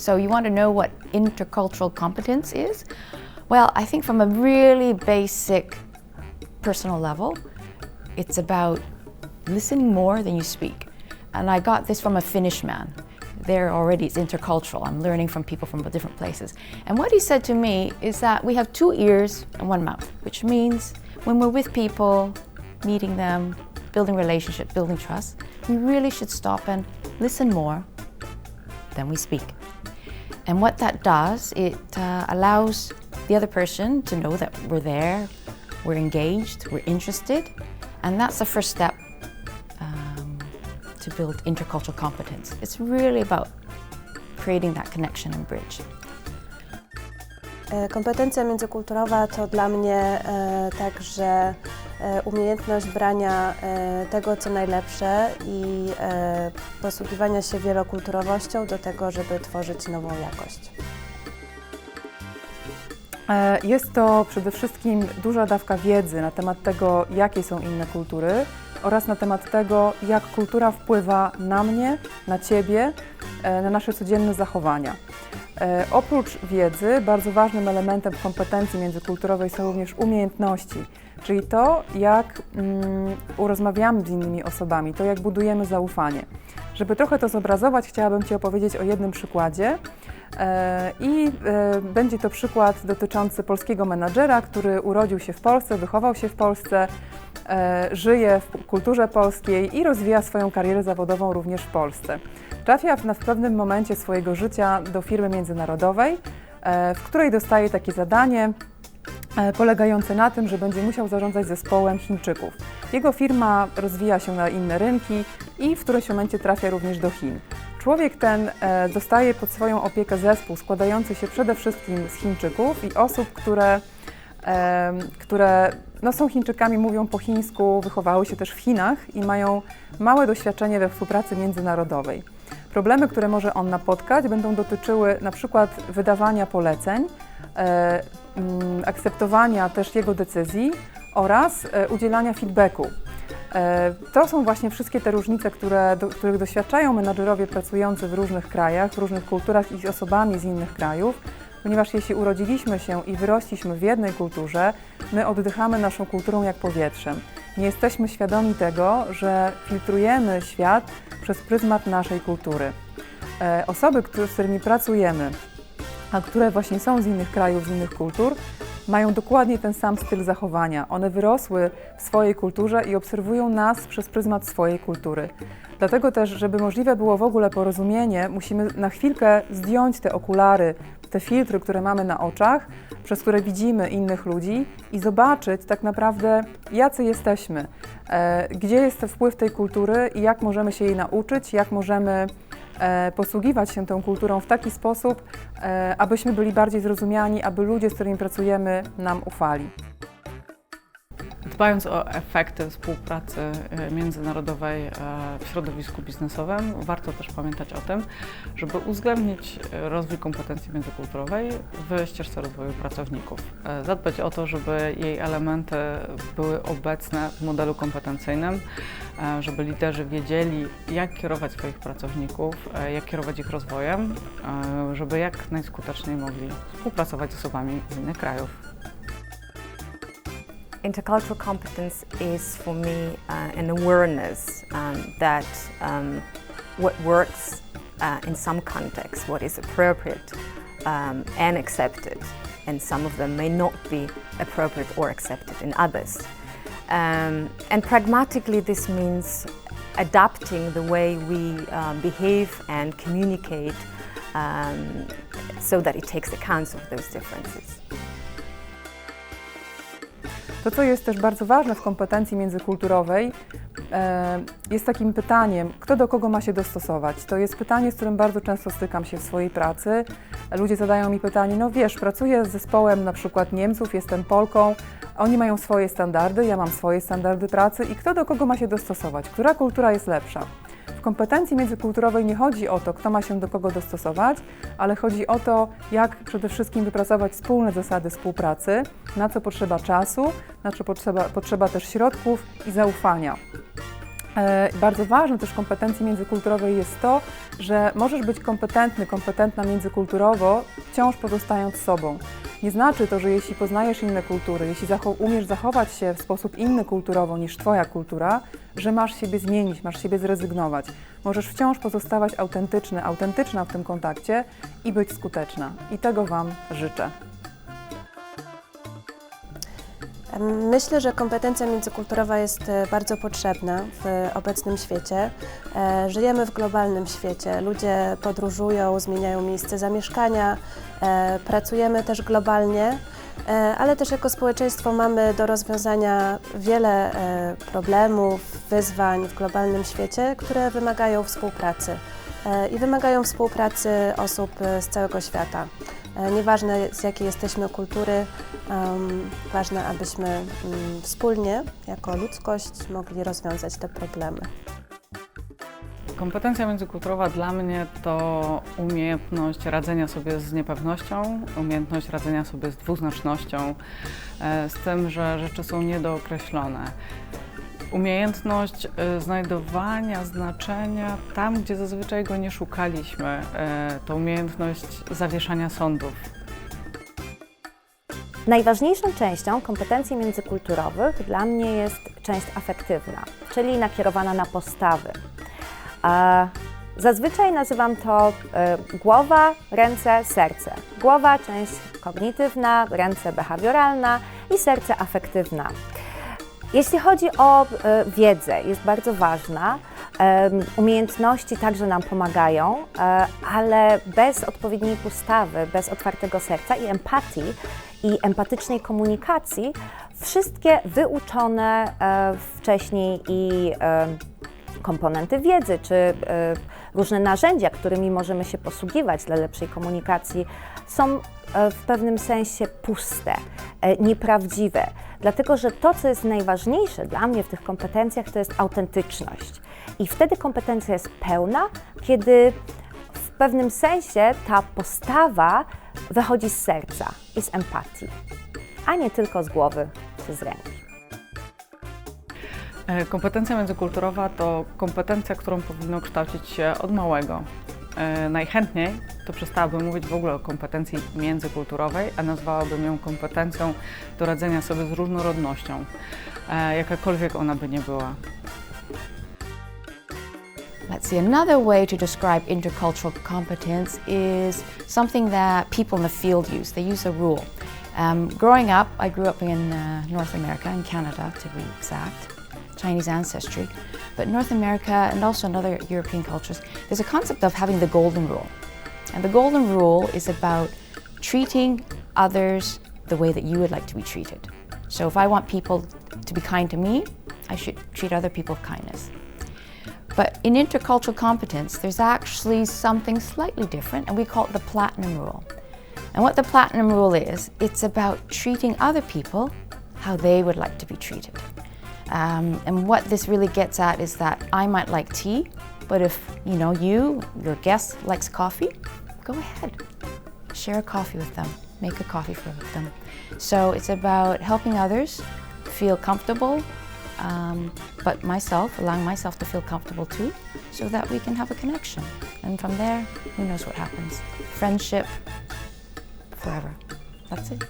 So you want to know what intercultural competence is? Well, I think from a really basic personal level, it's about listening more than you speak. And I got this from a Finnish man. There already it's intercultural. I'm learning from people from different places. And what he said to me is that we have two ears and one mouth, which means when we're with people, meeting them, building relationship, building trust, we really should stop and listen more than we speak. And what that does, it uh, allows the other person to know that we're there, we're engaged, we're interested, and that's the first step um, to build intercultural competence. It's really about creating that connection and bridge. Kompetencja międzykulturowa to dla mnie e, także umiejętność brania e, tego, co najlepsze i e, posługiwania się wielokulturowością do tego, żeby tworzyć nową jakość. E, Jest to przede wszystkim duża dawka wiedzy na temat tego, jakie są inne kultury oraz na temat tego, jak kultura wpływa na mnie, na Ciebie, e, na nasze codzienne zachowania. E, Oprócz wiedzy, bardzo ważnym elementem kompetencji międzykulturowej są również umiejętności, czyli to, jak mm, urozmawiamy z innymi osobami, to, jak budujemy zaufanie. Żeby trochę to zobrazować, chciałabym Ci opowiedzieć o jednym przykładzie. E, I e, będzie to przykład dotyczący polskiego menadżera, który urodził się w Polsce, wychował się w Polsce, e, żyje w kulturze polskiej i rozwija swoją karierę zawodową również w Polsce. Trafia w, w pewnym momencie swojego życia do firmy międzynarodowej, w której dostaje takie zadanie e, polegające na tym, że będzie musiał zarządzać zespołem Chińczyków. Jego firma rozwija się na inne rynki i w którymś momencie trafia również do Chin. Człowiek ten e, dostaje pod swoją opiekę zespół składający się przede wszystkim z Chińczyków i osób, które, e, które no, są Chińczykami, mówią po chińsku, wychowały się też w Chinach i mają małe doświadczenie we współpracy międzynarodowej. Problemy, które może on napotkać, będą dotyczyły na przykład wydawania poleceń, akceptowania też jego decyzji oraz e, udzielania feedbacku. E, To są właśnie wszystkie te różnice, które, do, których doświadczają menadżerowie pracujący w różnych krajach, w różnych kulturach i z osobami z innych krajów, ponieważ jeśli urodziliśmy się i wyrośliśmy w jednej kulturze, my oddychamy naszą kulturą jak powietrzem. Nie jesteśmy świadomi tego, że filtrujemy świat przez pryzmat naszej kultury. E, Osoby, z którymi pracujemy, a które właśnie są z innych krajów, z innych kultur, mają dokładnie ten sam styl zachowania. One wyrosły w swojej kulturze i obserwują nas przez pryzmat swojej kultury. Dlatego też, żeby możliwe było w ogóle porozumienie, musimy na chwilkę zdjąć te okulary, te filtry, które mamy na oczach, przez które widzimy innych ludzi i zobaczyć tak naprawdę, jacy jesteśmy, e, gdzie jest wpływ tej kultury i jak możemy się jej nauczyć, jak możemy posługiwać się tą kulturą w taki sposób, e, abyśmy byli bardziej zrozumiani, aby ludzie, z którymi pracujemy, nam ufali. Dbając o efekty współpracy e, międzynarodowej e, w środowisku biznesowym, warto też pamiętać o tym, żeby uwzględnić rozwój kompetencji międzykulturowej w ścieżce rozwoju pracowników. E, Zadbać o to, żeby jej elementy były obecne w modelu kompetencyjnym, żeby liderzy wiedzieli, jak kierować swoich pracowników, jak kierować ich rozwojem, żeby jak najskuteczniej mogli współpracować z osobami z innych krajów. Intercultural competence is for me uh, an awareness um, that um, what works uh, in some contexts, what is appropriate um, and accepted, and some of them may not be appropriate or accepted in others. Um, and pragmatically, this means adapting the way we um, behave and communicate um, so that it takes account of those differences. To, co jest też bardzo ważne w kompetencji międzykulturowej, e, jest takim pytaniem, kto do kogo ma się dostosować. To jest pytanie, z którym bardzo często stykam się w swojej pracy. Ludzie zadają mi pytanie, no wiesz, pracuję z zespołem na przykład Niemców, jestem Polką, oni mają swoje standardy, ja mam swoje standardy pracy i kto do kogo ma się dostosować, która kultura jest lepsza. W kompetencji międzykulturowej nie chodzi o to, kto ma się do kogo dostosować, ale chodzi o to, jak przede wszystkim wypracować wspólne zasady współpracy, na co potrzeba czasu, na co potrzeba, potrzeba też środków i zaufania. E, Bardzo ważne też kompetencji międzykulturowej jest to, że możesz być kompetentny, kompetentna międzykulturowo, wciąż pozostając sobą. Nie znaczy to, że jeśli poznajesz inne kultury, jeśli umiesz zachować się w sposób inny kulturowo niż Twoja kultura, że masz siebie zmienić, masz siebie zrezygnować. Możesz wciąż pozostawać autentyczny, autentyczna w tym kontakcie i być skuteczna. I tego Wam życzę. Myślę, że kompetencja międzykulturowa jest e, bardzo potrzebna w obecnym świecie. E, Żyjemy w globalnym świecie. Ludzie podróżują, zmieniają miejsce zamieszkania, e, pracujemy też globalnie, ale też jako społeczeństwo mamy do rozwiązania wiele problemów, wyzwań w globalnym świecie, które wymagają współpracy. I wymagają współpracy osób z całego świata. E, Nieważne z jakiej jesteśmy kultury, ważne, abyśmy mm, wspólnie, jako ludzkość, mogli rozwiązać te problemy. Kompetencja międzykulturowa dla mnie to umiejętność radzenia sobie z niepewnością, umiejętność radzenia sobie z dwuznacznością, e, z tym, że rzeczy są niedookreślone. Umiejętność e, znajdowania znaczenia tam, gdzie zazwyczaj go nie szukaliśmy. E, To umiejętność zawieszania sądów. Najważniejszą częścią kompetencji międzykulturowych dla mnie jest część afektywna, czyli nakierowana na postawy. E, Zazwyczaj nazywam to głowa, ręce, serce. Głowa, część kognitywna, ręce behawioralna i serce afektywna. Jeśli chodzi o e, wiedzę, jest bardzo ważna. Umiejętności także nam pomagają, e, ale bez odpowiedniej postawy, bez otwartego serca i empatii i empatycznej komunikacji, wszystkie wyuczone e, wcześniej i komponenty wiedzy, czy różne narzędzia, którymi możemy się posługiwać dla lepszej komunikacji, są w pewnym sensie puste, e, nieprawdziwe. Dlatego, że to, co jest najważniejsze dla mnie w tych kompetencjach, to jest autentyczność. I wtedy kompetencja jest pełna, kiedy w pewnym sensie ta postawa wychodzi z serca i z empatii, a nie tylko z głowy czy z ręki. E, Kompetencja międzykulturowa to kompetencja, którą powinno kształcić się od małego. E, Najchętniej to przestałabym mówić w ogóle o kompetencji międzykulturowej, a nazwałabym ją kompetencją do radzenia sobie z różnorodnością, e, jakakolwiek ona by nie była. Let's see, another way to describe intercultural competence is something that people in the field use. They use a rule. Um, growing up, I grew up in uh, North America, in Canada to be exact, Chinese ancestry. But North America and also in other European cultures, there's a concept of having the golden rule. And the golden rule is about treating others the way that you would like to be treated. So if I want people to be kind to me, I should treat other people with kindness. But in intercultural competence, there's actually something slightly different, and we call it the platinum rule. And what the platinum rule is, it's about treating other people how they would like to be treated. Um, and what this really gets at is that I might like tea, but if you know you, your guest likes coffee, go ahead, share a coffee with them, make a coffee for them. So it's about helping others feel comfortable, um, but myself, allowing myself to feel comfortable too, so that we can have a connection. And from there, who knows what happens? Friendship, forever. That's it.